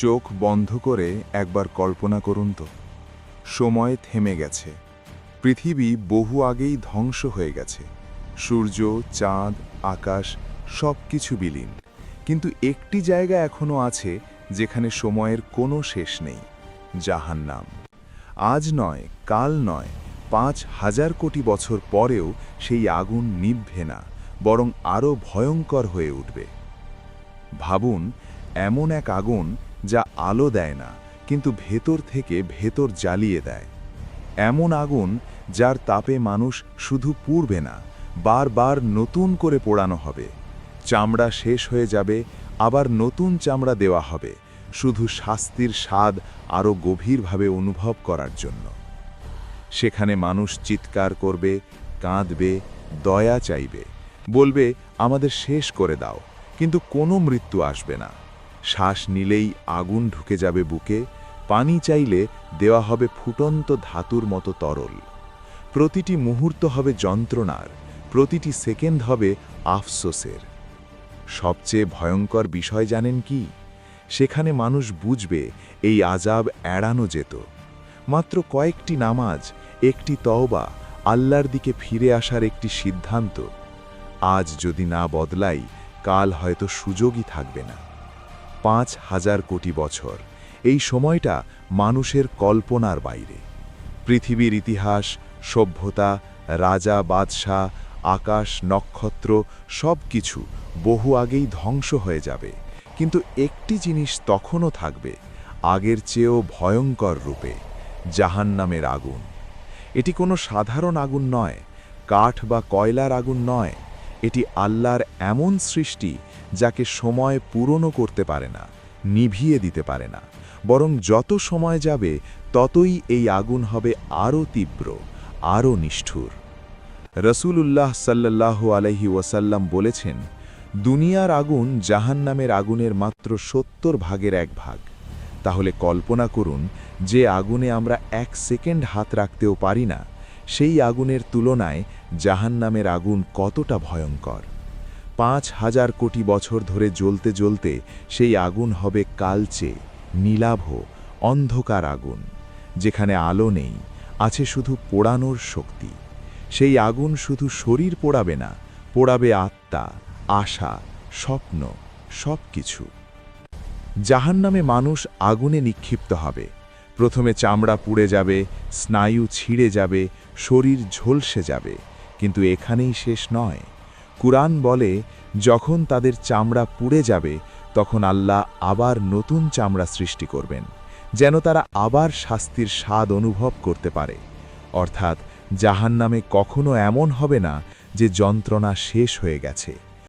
চোখ বন্ধ করে একবার কল্পনা করুন তো। সময় থেমে গেছে। পৃথিবী বহু আগেই ধ্বংস হয়ে গেছে। সূর্য, চাঁদ, আকাশ সব কিছু বিলীন। কিন্তু একটি জায়গা এখনও আছে যেখানে সময়ের কোনো শেষ নেই, জাহান্নাম। আজ নয়, কাল নয়, পাঁচ হাজার কোটি বছর পরেও সেই আগুন নিভবে না, বরং আরও ভয়ঙ্কর হয়ে উঠবে। ভাবুন, এমন এক আগুন যা আলো দেয় না, কিন্তু ভেতর থেকে ভেতর জ্বালিয়ে দেয়। এমন আগুন যার তাপে মানুষ শুধু পুড়বে না, বারবার নতুন করে পোড়ানো হবে। চামড়া শেষ হয়ে যাবে, আবার নতুন চামড়া দেওয়া হবে, শুধু শাস্তির স্বাদ আরও গভীরভাবে অনুভব করার জন্য। সেখানে মানুষ চিৎকার করবে, কাঁদবে, দয়া চাইবে, বলবে, আমাদের শেষ করে দাও, কিন্তু কোনো মৃত্যু আসবে না। শ্বাস নিলেই আগুন ঢুকে যাবে বুকে, পানি চাইলে দেওয়া হবে ফুটন্ত ধাতুর মতো তরল। প্রতিটি মুহূর্ত হবে যন্ত্রণার, প্রতিটি সেকেন্ড হবে আফসোসের। সবচেয়ে ভয়ঙ্কর বিষয় জানেন কি? সেখানে মানুষ বুঝবে এই আজাব এড়ানো যেত। মাত্র কয়েকটি নামাজ, একটি তওবা আল্লাহর দিকে ফিরে আসার একটি সিদ্ধান্ত। আজ যদি না বদলাই, কাল হয়তো সুযোগই থাকবে না। পাঁচ হাজার কোটি বছর। এই সময়টা মানুষের কল্পনার বাইরে। পৃথিবীর ইতিহাস, সভ্যতা, রাজা, বাদশাহ, আকাশ, নক্ষত্র সব কিছু বহু আগেই ধ্বংস হয়ে যাবে। কিন্তু একটি জিনিস তখনও থাকবে, আগের চেয়েও ভয়ঙ্কর রূপে, জাহান্নামের আগুন। এটি কোনো সাধারণ আগুন নয়, কাঠ বা কয়লার আগুন নয় এটি আল্লাহর এমন সৃষ্টি যাকে সময় পূরণও করতে পারে না, নিভিয়ে দিতে পারে না। বরং যত সময় যাবে, ততই এই আগুন হবে আরও তীব্র, আরও নিষ্ঠুর। রসুলুল্লাহ সাল্লাহ আলহি ওয়াসাল্লাম বলেছেন, দুনিয়ার আগুন জাহান্নামের আগুনের মাত্র সত্তর ভাগের এক ভাগ। তাহলে কল্পনা করুন, যে আগুনে আমরা এক সেকেন্ড হাত রাখতেও পারি না সেই আগুনের তুলনায় জাহান্নামের আগুন কতটা ভয়ঙ্কর। পাঁচ হাজার কোটি বছর ধরে জ্বলতে জ্বলতে সেই আগুন হবে কালচে, নীলাভ, অন্ধকার আগুন, যেখানে আলো নেই, আছে শুধু পোড়ানোর শক্তি। সেই আগুন শুধু শরীর পোড়াবে না, পোড়াবে আত্মা, আশা, স্বপ্ন সব কিছু জাহান্নামে মানুষ আগুনে নিক্ষিপ্ত হবে। প্রথমে চামড়া পুড়ে যাবে, স্নায়ু ছিঁড়ে যাবে, শরীর ঝলসে যাবে, কিন্তু এখানেই শেষ নয়। কুরআন বলে, যখন তাদের চামড়া পুড়ে যাবে, তখন আল্লাহ আবার নতুন চামড়া সৃষ্টি করবেন, যেন তারা আবার শাস্তির স্বাদ অনুভব করতে পারে। অর্থাৎ, জাহান্নামে কখনো এমন হবে না যে যন্ত্রণা শেষ হয়ে গেছে।